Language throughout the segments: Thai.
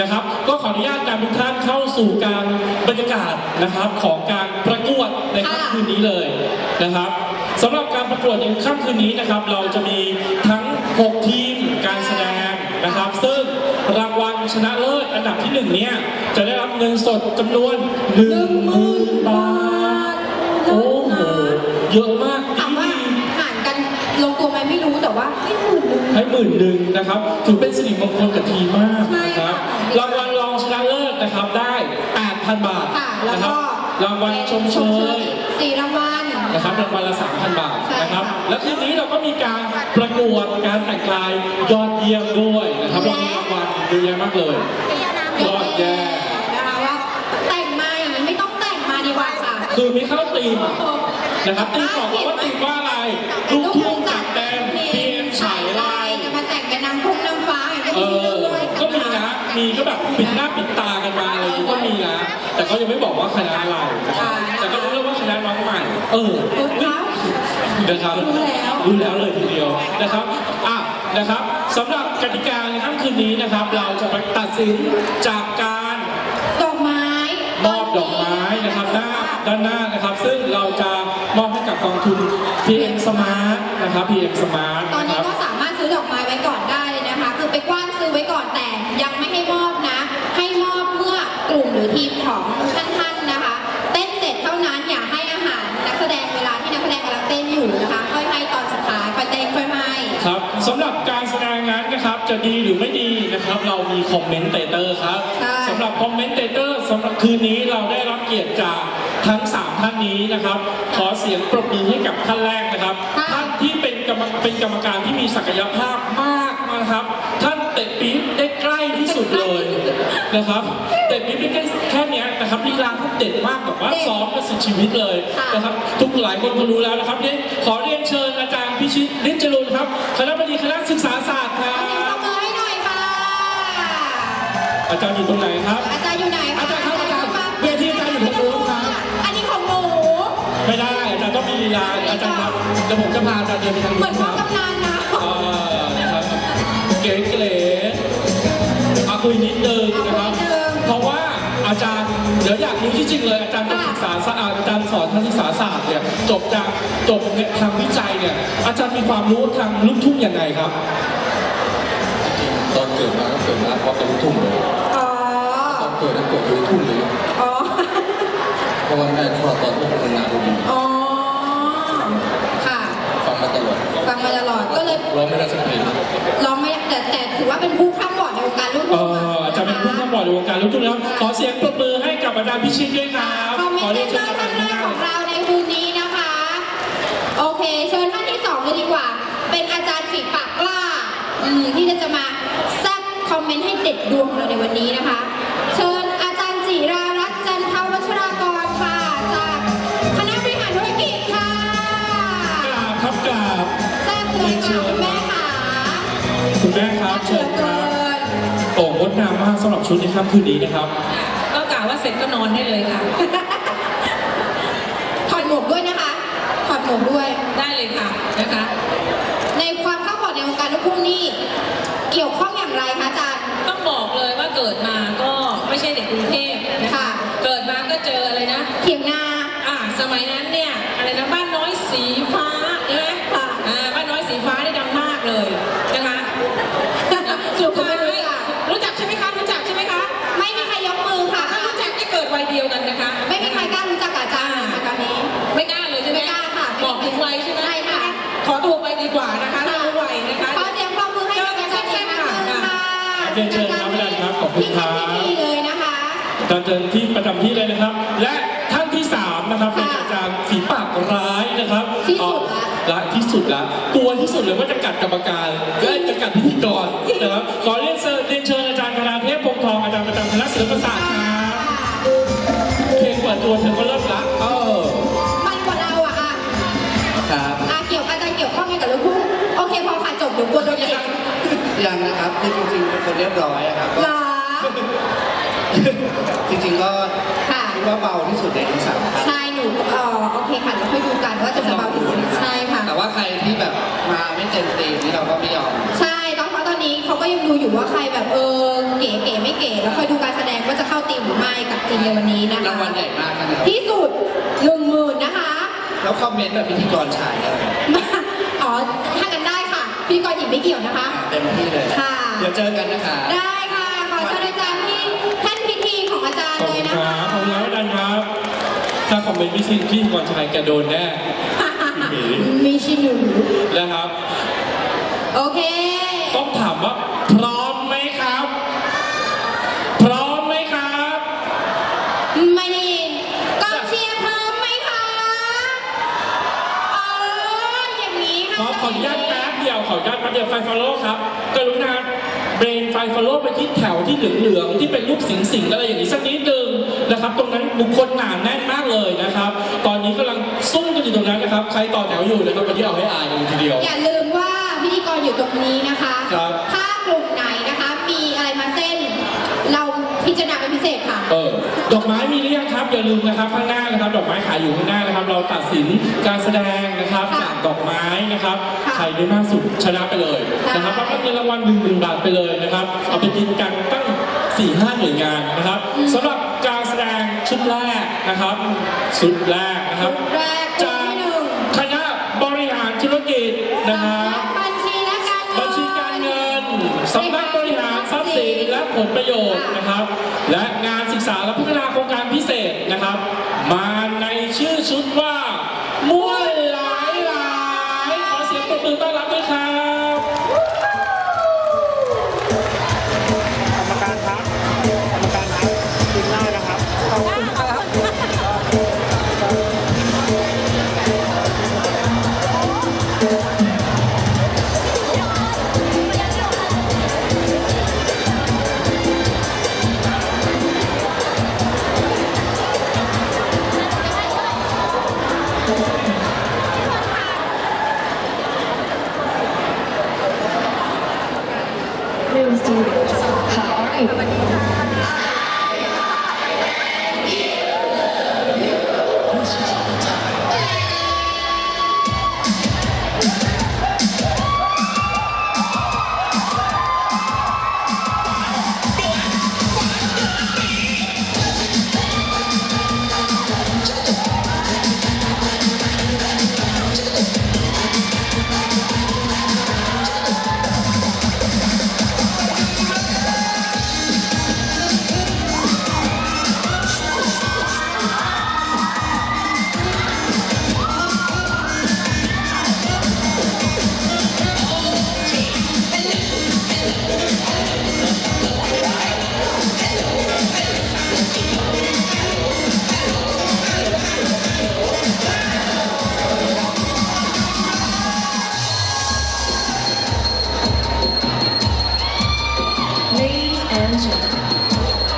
นะครับ ก็ขออนุญาตนำทุกท่านเข้าสู่การบรรยากาศนะครับของการประกวดในค่ำคืนนี้เลยนะครับสำหรับการประกวดในค่ำคืนนี้นะครับ เราจะมีทั้ง 6 ทีมการแสดงนะครับ ซึ่งรางวัลชนะเลิศอันดับที่หนึ่งเนี่ย จะได้รับเงินสดจำนวน1 0,000บาท โอ้โห เยอะมาก ถามว่าหารกันลงตัวไหมไม่ รู้แต่ว่าให้หมื่นหนึ่งให้หมื่นหนึ่งนะครับ ถือเป็นสิริมงคลกับทีมมากใช่นะคค่ะรับรางวัลรองชนะเลิศนะครับได้ 8,000 บาทค่ะแล้วนะคก็รับรางวัลชมเชยสี่รางวัล นะครับรางวัลละ 3,000 บาทใช่นะครับค่ะ และทีนี้เราก็มีการประกวดการแต่งกายยอดเยี่ยมด้วยนะครับเรามีรางวัลเยอะแยะมากเลย ยอดแย่ นะคะว่าแต่งมาอย่างนี้ไม่ต้องแต่งมาดีกว่าค่ะ คือมีเข้าตีมนะครับตีมบอกเราว่าตีมว่าอะไรลู มีนะมีก็แบบปิดหน้าปิดตากันมาอะไรอย่างนี้ก็มีนะแต่ก็ยังไม่บอกว่าคณะอะไรนะครับแต่ก็รู้แล้วว่าคณะน้องใหม่ เออคุณคะนะครับรู้แล้ว รู้แล้วเลยทีเดียวนะครับอะนะครับสำหรับกติกาในค่ำคืนนี้นะครับ เราจะไปตัดสินจากการดอกไม้มอบดอกไม้นะครับหน้าด้านหน้านะครับ ซึ่งเราจะมอบให้กับกองทุน PM Smart นะครับ PM Smart ตอนน ทีมของท่านๆนะคะ เต้นเสร็จเท่านั้นอย่าให้อาหารนักแสดงเวลาที่นักแสดงกำลังเต้นอยู่นะคะ ค่อยให้ตอนสุดท้ายค่อยเต้นค่อยให้ครับสำหรับการแสดงนั้นนะครับจะดีหรือไม่ดีนะครับ เรามีคอมเมนเตเตอร์ครับใช่สำหรับคอมเมนเตเตอร์สำหรับคืนนี้เราได้รับเกียรติจากทั้ง 3 ท่านนี้นะครับ ขอเสียงปรบมือให้กับท่านแรกนะครับ ท่านที่เป็นกรรมเป็นกรรมการที่มีศักยภาพมาก นะครับ ท่านเตะปี๊บได้ใกล้ที่สุดเลยนะครับเตะปี๊บได้ใกล้แค่เนี้ยนะครับลีลาท่านเด็ดมากแบบว่าซ้อมมาสุดชีวิตเลยนะครับ ทุกหลายคนก็รู้แล้วนะครับเนี่ยขอเรียนเชิญอาจารย์พิชิตนิจจรุนครับคณะบดีคณะศึกษาศาสตร์ครัขอเสียงปรบบมือให้หน่อยค่ะอาจารย์อยู่ตรงไหนครับ อาจารย์อยู่ไหนคะอาจารย์ครับอาจารย์เวทีอาจารย์อยู่ตรงนู้นครับ อันนี้ของหนู ไม่ได้อาจารย์ต้องมีลีลาอาจารย์ครับเดี๋ยวผมจะพาอาจารย์เดินไปทางเหมืนู้อนนคพ่อรับกำนันนะเอ่อนะครับ เก๋เก๋เอาคุยนิดนึงนะครับ เพราะว่าอาจารย์เดี๋ยวอยากรู้ที่จริงเลยอาจารย์ต้องศึกษาศาสตร์อาจารย์สอนทางศึกษาศาสตร์เนี่ยจบจากจบเนี่ยทางวิจัยเนี่ยอาจารย์มีความรู้ทางลูกทุ่งยังไงครับ ตอนเกิดมาก็เกิดมาเพราะเป็นลูกทุ่งเลยอ๋อ ตอนเกิดก็เกิดเป็นลูกทุ่งเลยอ๋อ เพราะว่าแม่คลอดตอนที่ทำงานพอดี อ๋อ ฟังมาตลอดฟังมาตลอดก็เลยร้องไม่ได้สักเพลงร้องไม่แต่แต่ถือว่าเป็นผู้ข้ามบอร์ดในวงการลูกเอทุ่งออาจารย์เป็นผู้ข้ามบอร์ดในวงการลูกทุ่งนะครับขอเสียงปรบมือให้กับอาจารย์พิชิตด้วยครับคอมเมขอนเตเรียนเตเชิอญร์อาจารท่านย์แรข้างกหน้าขเลยองเราในคืนนี้นะคะ โอเค เชิญท่านที่สองเลยดีกว่า เป็นอาจารย์ฝีปากกล้าอืมที่จะมาแซบคอมเมนต์ให้เด็ดดวงเราในวันนี้นะคะ เชิญอาจารย์จิรา ค่ะคุณแม่ค่ะคุณแม่ครับเหเชิลือญคเกิรับนโอ้งดงามมากสำหรับชุดในค่ำคืนนี้นะครับ ก็กล่าวว่าเสร็จก็นอนได้เลยค่ะ ถอดหมวกด้วยนะคะ ถอดหมวกด้วย ได้เลยค่ะนะคะ ในความเข้าบอดในวงการลูกทุ่งนี่เกี่ยวข้องอย่างไรคะอาจารย์ ต้องบอกเลยว่าเกิดมาก็ไม่ใช่เด็กกรุงเทพนะคะค่ะเกิดมาก็เจออะไรนะ เถียงนา อ่า สมัยนั้นเนี่ยอะไรนะบ้านน้อยสีฟ้าใช่ไหมค่ะอ่ กว่านะคะถ้ารู้วัยนะคะขอเสียงปรบมือให้กับอาจารย์อีกครั้งหนึ่งค่ะเชิญเชิญครับอาจารย์ครับขอบคุณครับที่ทำพิธีเลยนะคะอาจารย์เชิญที่ประจำที่เลยนะครับ และท่านที่สามนะครับเป็นค่ะอาจารย์ฝีปากร้ายนะครับที่สุดละละที่สุดละกลัวที่สุดเลยว่าจะกัดกรรมการและจะกัดพิธีกรจริงนะครับขอเรียนเชิญเรียนเชิญอาจารย์คณาเทพพงษ์ทองอาจารย์ประจำคณะศิลปศาสตร์ครับเพลงเปิดตัวเธอก็เริ่มละ กี่ยวข้องไงกับลูกทุ่งโอเคพอค่ะจบเดี๋ยวกลัวโดนเด็กยังนะครับคือจริงๆเป็นคนเรียบร้อยอะครับเหรก็อจริงๆก็ค่ะคิดว่าเบาที่สุดในทั้งสามท่าน ใช่หนูเออโอเคค่ะเราค่อยดูกันว่าจะจะเบาถึงใช่ค่ะ แต่ว่าใครที่แบบมาไม่เต็มตีมนี่เราก็ไม่ยอม ใช่ตอนเพราะตอนนี้เขาก็ยังดูดูอยู่ว่าใครแบบเออเก๋เก๋ไม่เก๋แล้วคอยดูการแสดงว่าจะเข้าทีมหรือไม่กับทีมในวันนี้นะคะรางวัลใหญ่มากนะครับที่สุดหนึ่งหมื่นนะคะ แล้วคอมเมนต์แบบพิธีกรชายอะไรมา อ๋อถ้ากันได้ค่ะพี่กรหญิงไม่เกี่ยวนะคะ เต็มที่เลยค่ะ เดี๋ยวเจอกันนะคะ ได้ค่ะ ขอเชิญอาจารย์ที่แท่นพิธีของอาจารย์ขอบเลยคุณนะคคะรับขอบคุณครับอาจารย์ครับ ถ้าคอมเมนต์พี่ซิพี่ก่อนชายแกโดนแน่มีชิหนูนะครับ โอเค ต้องถามว่าพร้อมไหมครับ พร้อมไหมครับ ไม่ได้ยินกองเชียร์พร้อมไหมคะเอออย่างนี้ ข ค่ะ อขออนุญาตแป๊บเดียวขออนุญาตแป๊บเดียว ไฟฟอลโล่ครับกรุณาเบรนไฟฟอลโล่ไปที่แถวที่เหลืองๆที่เป็นรูปสิงสิงๆอะไรอย่างนี้สักนิดนึงนะครับ ตรงนั้นบุคคลหนาแน่นมากเลยนะครับ ตอนนี้กำลังซุ่มกันอยู่ตรงนั้นนะครับ ใครต่อแถวอยู่นะครับวันนี้เอาให้อายกันเลยทีเดียว อย่าลืมว่าพิธีกรอยู่ตรงนี้นะคะ ครับ ถ้ากลุ่มไหนนะคะ มีอะไรมาเส้น เรา พิจารณาเป็นพิเศษค่ะ เออดอกไม้มีหรือยังครับอย่าลืมนะครับข้างหน้านะครับ ดอกไม้ขายอยู่ข้างหน้านะครับ เราตัดสินการแสดงนะครับค่ะจากดอกไม้นะครับค่ะใครได้มากสุดชนะไปเลยนะครับได้รับเงินรางวัลหนึ่งหมื่นบาทไปเลยนะครับ เอาไปกินกันตั้ง4ี่ห้าหน่วยงานนะครับสำหรับการแสดงชุดแรกนะครับชุดแรกนะครับแรกกลุ่มจากที่หนึ่งคณะบริหารธุรกิจนะครั ผลประโยชน์นะครับ และงานศึกษาและพัฒนาโครงการพิเศษนะครับมา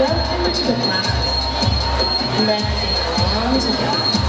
왼쪽을 치겠다. 네.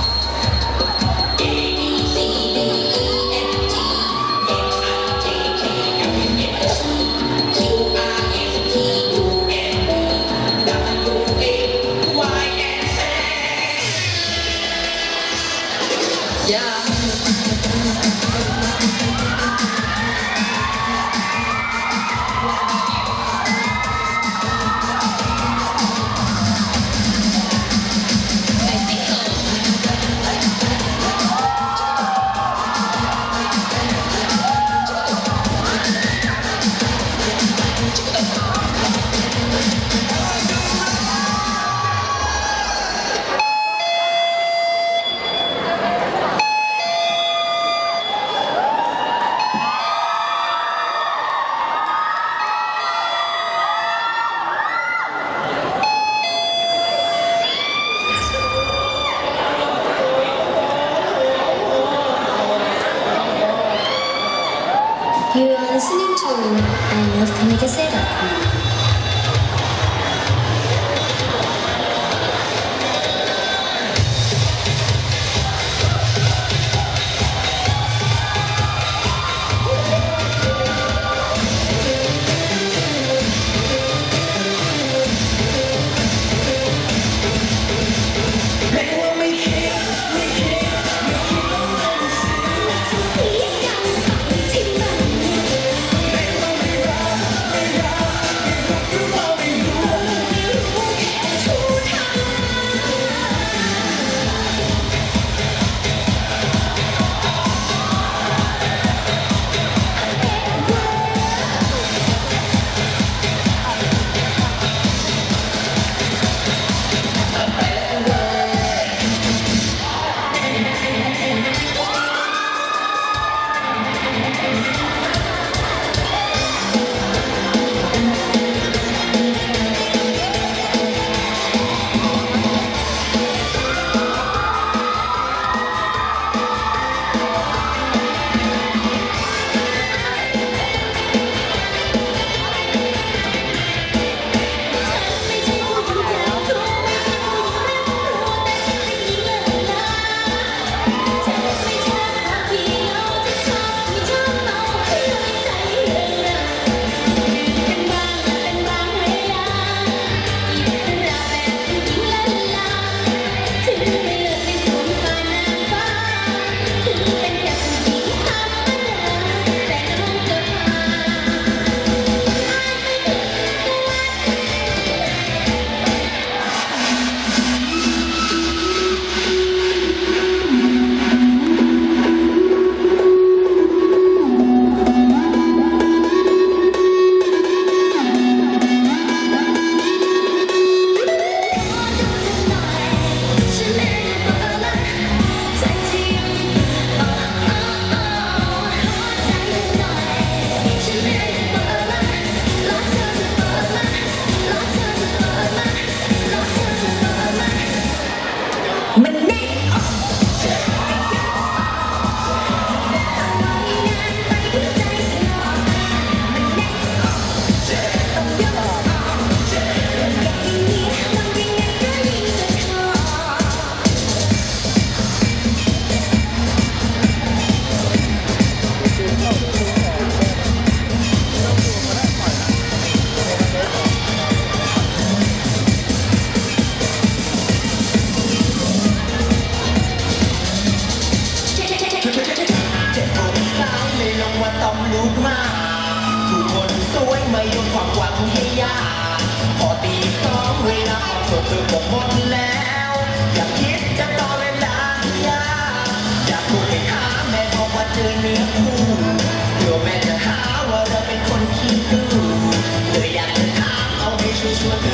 ใ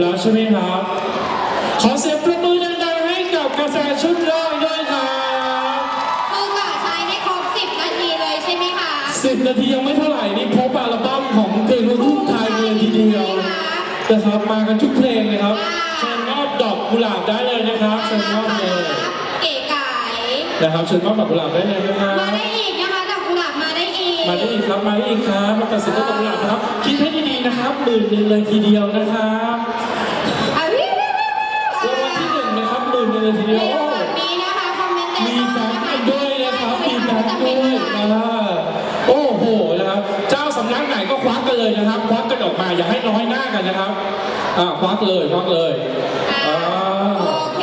แล้วใช่ไหมครับ ขอเสียงปรบมือดังๆให้กับกาแฟชุดแรกด้วยครับคือกว่าใช้ให้ครบ10 นาทีเลยใช่ไหมคะสิบนาทียังไม่เท่าไหร่นี่พบอัลบั้มของเพลงลูกทุ่งไทยเลยทีเดียวนะครับมากันทุกเพลงเลยครับเชิญมอบดอกกุหลาบได้เลยนะครับเชิญมอบเลยเก๋ไก่นะครับเชิญมอบดอกกุหลาบได้เลยนะครับมาได้อีกนะคะดอกกุหลาบมาได้อีกมาได้อีกครับมาได้อีกครับมาตัดสินด้วยดอกกุหลาบนะครับคิดให้ดีๆนะครับหมื่นหนึ่งเลยทีเดียวนะครับ กันนะครับอ่าควักเลยควักเลยอ่าอ่าโอเค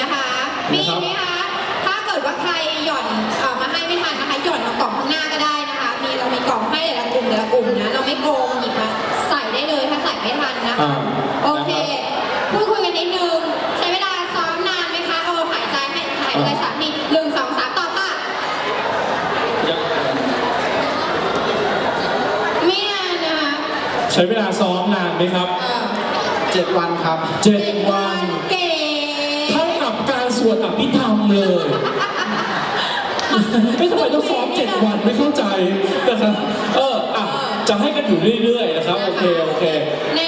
นะคะ มีไหมคะ ถ้าเกิดว่าใครหย่อนเอ่อมาให้ไม่ทันนะคะ หย่อนมากล่องข้างหน้าก็ได้นะคะ มีเรามีกล่องให้แต่ละกลุ่มแต่ละกลุ่มนะ เราไม่โกงหยิบมาใส่ได้เลยถ้าใส่ไม่ทันนะคะ อ่า โอเค พูดคุยกันนิดนึง ใช้เวลาซ้อมนานไหมคะเออหายใจให้หายใจสามทีหนึ่งสองสามต่อค่ะ ไม่นานนะคะ ใช้เวลาซ้อมนานไหมครับเออเจ็ดวันครับเจ็ดวันเก๋เท่ากับการสวดอภิธรรมเลยไม่ทำไมต้องซ้อมเจ็ดวันไม่เข้าใจนะครับเอออะจะให้กันอยู่เรื่อยๆนะครับโอเคโอเคใน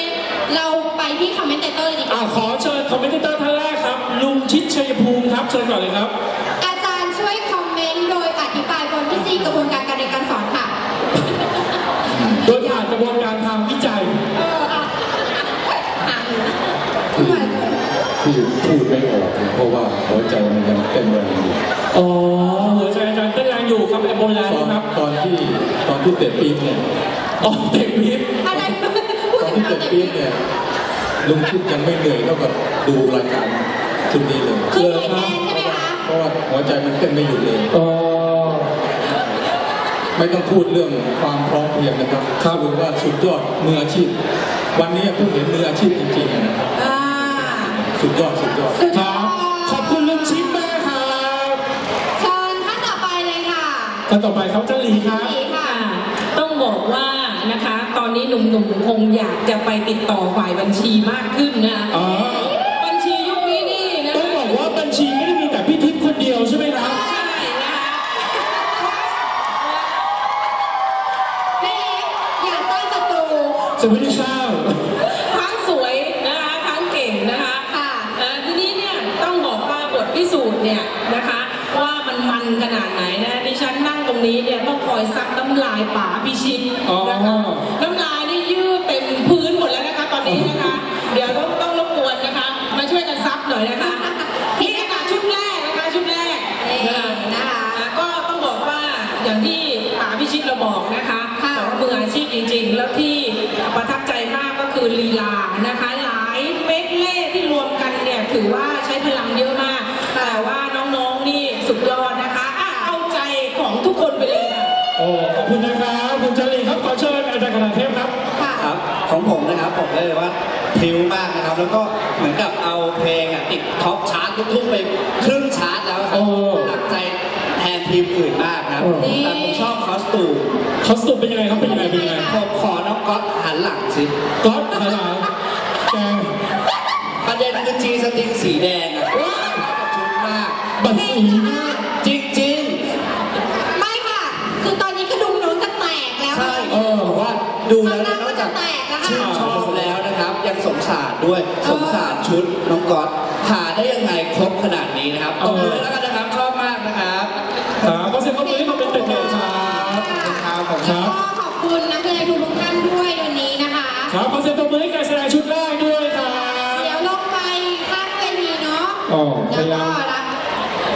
เราไปที่คอมเมนเตเตอร์เลยดีกอะว่าขอเชิญคอมเมนเตอร์ท่านแรกครับ ลุงชิดชัยภูมิครับเชิญก่อนเลยครับ อาจารย์ช่วยคอมเมนต์โดยอธิบายบนทฤษฎีกระบวนการการเรียนการสอนค่ะ โดยผ่านกระบวนการทางวิจัย เอออะอ่านอยู่นะพูดมาเลย ที่ พูดไม่ออกเนี่ยเพราะว่าหัวใจมันยังเต้นแรงอยู่อ๋อหัวใจอาจารย์เต้นแรงอยู่ครับแอมโบแลนตอนครับตอนที่ตอนที่เตะปี๊บเนี่ยอ๋อเด็กวิทย์อะไรพูดถึงที่เกิดปี๊ดเนี่ยลุงชิดยังไม่เหนื่อยเท่ากับดูรายการชุดนี้เลยคือเหนื่อยแทนใช่ไหมคะเพราะว่าหัวใจมันเต้นไม่หยุดเลยอ๋อไม่ต้องพูดเรื่องความพร้อมเพรียงนะครับครับรู้ว่าสุดยอดมืออาชีพ วันนี้เพิ่งเห็นมืออาชีพจริงๆนะครับอ่า สุดยอดสุดยอดสุดคยรัอบขอบดคุณลุงชิดมากครับเชิญท่านต่อไปเลยค่ะท่านต่อไปครับเจ้าหลีครับดีค่ะ ต้องบอกว่านะคะ ตอนนี้หนุ่มๆคงอยากจะไปติดต่อฝ่ายบัญชีมากขึ้นนะ อ๋อ บัญชียุคนี้นี่นะ ต้องบอกว่าบัญชีไม่ได้มีแต่พี่ทิพย์คนเดียวใช่ไหมครับ ใช่นะคะ พี่เล็กอย่าสร้างศัตรู จะไม่ได้ทราบ ทั้งสวยนะคะทั้งเก่งนะคะ ค่ะ เอ่อทีนี้เนี่ยต้องบอกว่าบทพิสูจน์เนี่ยนะคะ ว่ามันมันขนาดไหนนะดิฉันนั่งตรงนี้เนี่ยต้องคอยซักน้ำลาย ของผมนะครับบอกได้เลยว่าพริ้วมากนะครับ แล้วก็เหมือนกับเอาเพลงอะติดท็อปชาร์ตทุกๆไปครึ่งชาร์ตแล้วครัโอ้บหนักใจแทนทีมอื่นมากครับโอ้แต่ผมชอบคอสตูมคอสตูมเป็นยังไงครับเป็นยังไงเป็นยังไงผมขอน้องก๊อตหันหลังสิก๊อตขนาดแกงประเด็นคือจีสติงสีแดงอะกับชุดมาก บัตรสีมาก ยังสงสารด้วยสงสารชุดน้องก๊อตหาได้ยังไงครบขนาดนี้นะครับตบมือแล้วกันนะครับชอบมากนะครับครับก็เสียงปรบมือให้เขาเป็นเต็มเลยครับครับผมครับก็ขอบคุณนักแสดงทุกท่านด้วยวันนี้นะคะครับขอเสียงปรบมือให้การแสดงชุดแรกด้วยครับเดี๋ยวลงไปข้างเวทีเนาะอ๋อพแล้วยายาก็มรับ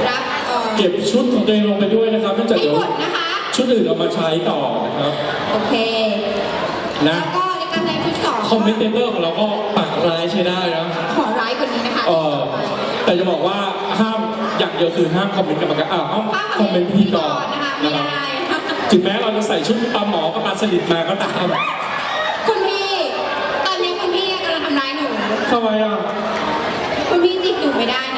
รับเอ่อเก็บชุดของตัวเองลงไปด้วยนะครับเนื่องจากให้เดี๋ยวหมดนะคะชุดอื่นเอามาใช้ต่อนะครับโอเคนะ คอมเมนเตอร์ของเราก็ปากร้ายใช้ได้นะขอร้ายกว่านี้นะคะเออแต่จะบอกว่าห้ามอย่างเดียวคือห้ามคอมเมนต์กรรมการอ่าห้ามห้ามคอมเมนต์พิธีกรนะคะไม่นะครับได้ถึงแม้เราจะใส่ชุดปลาหมอกับปลาสลิดมาก็ตามคุณพี่ตอนนี้คุณพี่กำลังทำร้ายหนูทำไมอะคุณพี่จิกหนูไม่ได้นะโอเค